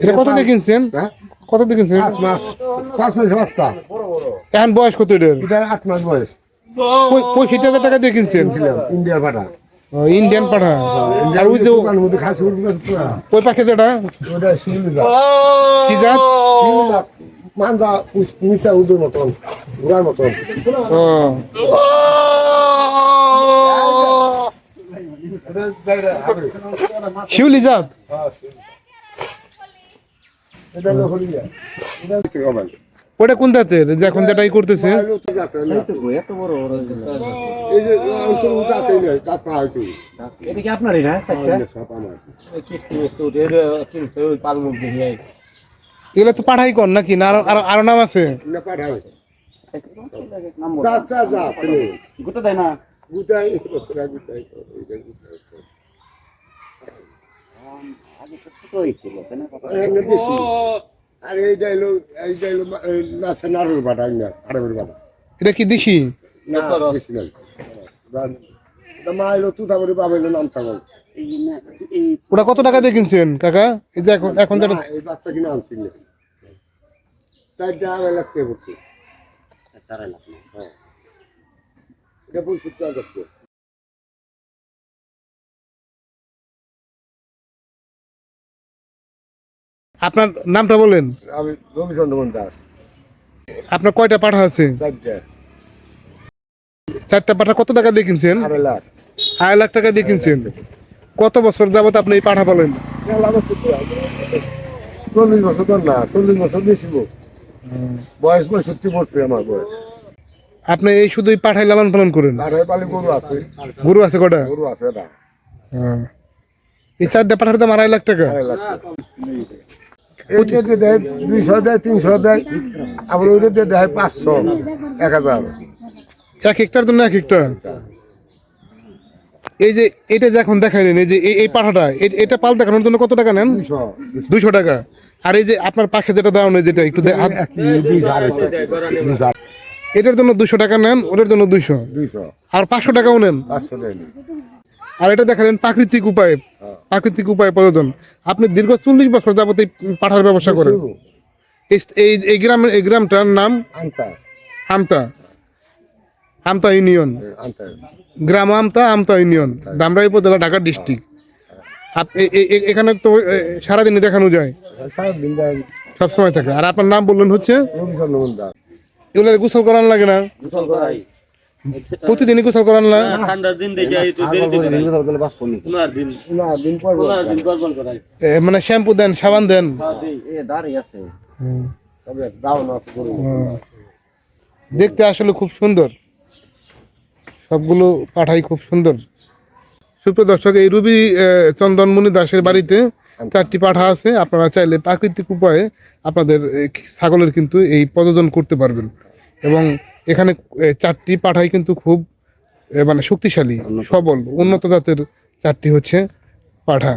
এটা কত দিয়ে কিনছেন? হ্যাঁ? কত দিয়ে কিনছেন? পাঁচ মাস। পাঁচ মাসে বাচ্চা। এখন বয়স কত এটার? এটা আট মাস বয়স। পঁয়- পঁয়ষট্টি হাজার টাকা দিয়ে কিনছেন? ইন্ডিয়া ভাড়া ও, ইন্ডিয়ান পাঠা। আর ওই যে দোকানের মধ্যে খাসি উঠবে ওই পাখি যেটা? কি জাত? মান্দা নিচা উদুর মতন ঘোড়ার মতন। ও। এটা জায়গা হবে। শিউলি জাত? হ্যাঁ। এটা হলো হলিয়া। এটা হচ্ছে গবাল। ওটা কোন জাতের? এখন করতেছে। হলো তো জাতের এই যে অন্তর্ভুক্ত আছে না, দাঁত পা এটা কি আপনারই না? সব আমার। কিস্তি মিস্তি উঠে কিনছে ওই পালমুখ দিয়ে এগুলো তো পাঠাই কর নাকি? না আরো- আরও নাম আছে? না পাঠাও। যা, যা, যা, তুমি। দেয় না? গুটাই, গুটাই, গুটাই। এলো নাম ছাগল ওটা কত টাকা দিয়ে কিনছেন, কাকা এই যে এখন এখন বাচ্চা কিনে আনছিল চারটা আড়াই লাখ টাকা পড়ছে হ্যাঁ। এটা পঁয়ষট্টি হাজার আপনার নামটা বলেন। আমি রবিচন্দ্রমোহন দাস। আপনার কয়টা পাঠা আছে? চারটা। চারটা পাঠা কত টাকা দিয়ে কিনছেন? আড়াই লাখ। আড়াই লাখ টাকা দিয়ে কিনছেন। কত বছর যাবত আপনি এই পাঠা পালেন চল্লিশ বছর না চল্লিশ বছর বেশি। বয়স পঁয়ষট্টি পড়ছে আমার বয়স। আপনি এই শুধু পাঠাই লালন পালন করেন? গরু আছে। গরু আছে কটা? গরু আছে না। হ্যাঁ। এই চারটা পাঠার দাম আড়াই লাখ টাকা। এইটাতে দেয় দুইশো দেয় তিনশো দেয় আবার ওইটাতে দেয় পাঁচশো এক হাজার। এক হেক্টার জন্য এক হেক্টার? এই যে এটা যে এখন দেখাইলেন এই যে এই- পাঠাটা এটা পাল দেখানোর জন্য কত টাকা নেন? দুইশো দুইশো। টাকা। আর এই যে আপনার পাখে যেটা দেওয়া নেই যেটা একটু এটার জন্য দুশো টাকা নেন ওটার জন্য দুইশো। দুইশো। আর পাঁচশো টাকাও নেন? পাঁচশো আর এটা দেখালেন প্রাকৃতিক উপায়ে। প্রাকৃতিক উপায়ে প্রয়োজন। আপনি দীর্ঘ চল্লিশ বছর যাবত এই পাঠার ব্যবসা করেন। এই- এই এই গ্রাম এই গ্রামটার নাম? আমতা। আমতা। ইউনিয়ন। গ্রাম আমতা আমতা ইউনিয়ন। দামরাই উপজেলা ঢাকা ডিস্ট্রিক্ট। এখানে তো এ, সারাদিনই দেখানো যায়। সারাদিন দেয় সব সময় থাকে। আর আপনার নাম বললেন হচ্ছে? এগুলো গোসল করান লাগে না? প্রতিদিনই গোসল করান না? ঠান্ডার দিন দেখে একটু দেরি দিন পনেরো দিন। না দিন পর পনেরো দিন করাই এ, মানে শ্যাম্পু দেন সাবান দেন। তবে দাও না হুম। দেখতে আসলে খুব সুন্দর। সবগুলো পাঠাই খুব সুন্দর। সুপ্রিয় দর্শক এই রুবি চন্দনমণি দাসের বাড়িতে চারটি পাঠা আছে। আপনারা চাইলে প্রাকৃতিক উপায়ে আপনাদের এই ছাগলের কিন্তু এই প্রযোজন করতে পারবেন। এবং এখানে চারটি পাঠাই কিন্তু খুব মানে শক্তিশালী সবল উন্নত জাতের চারটি হচ্ছে পাঠা।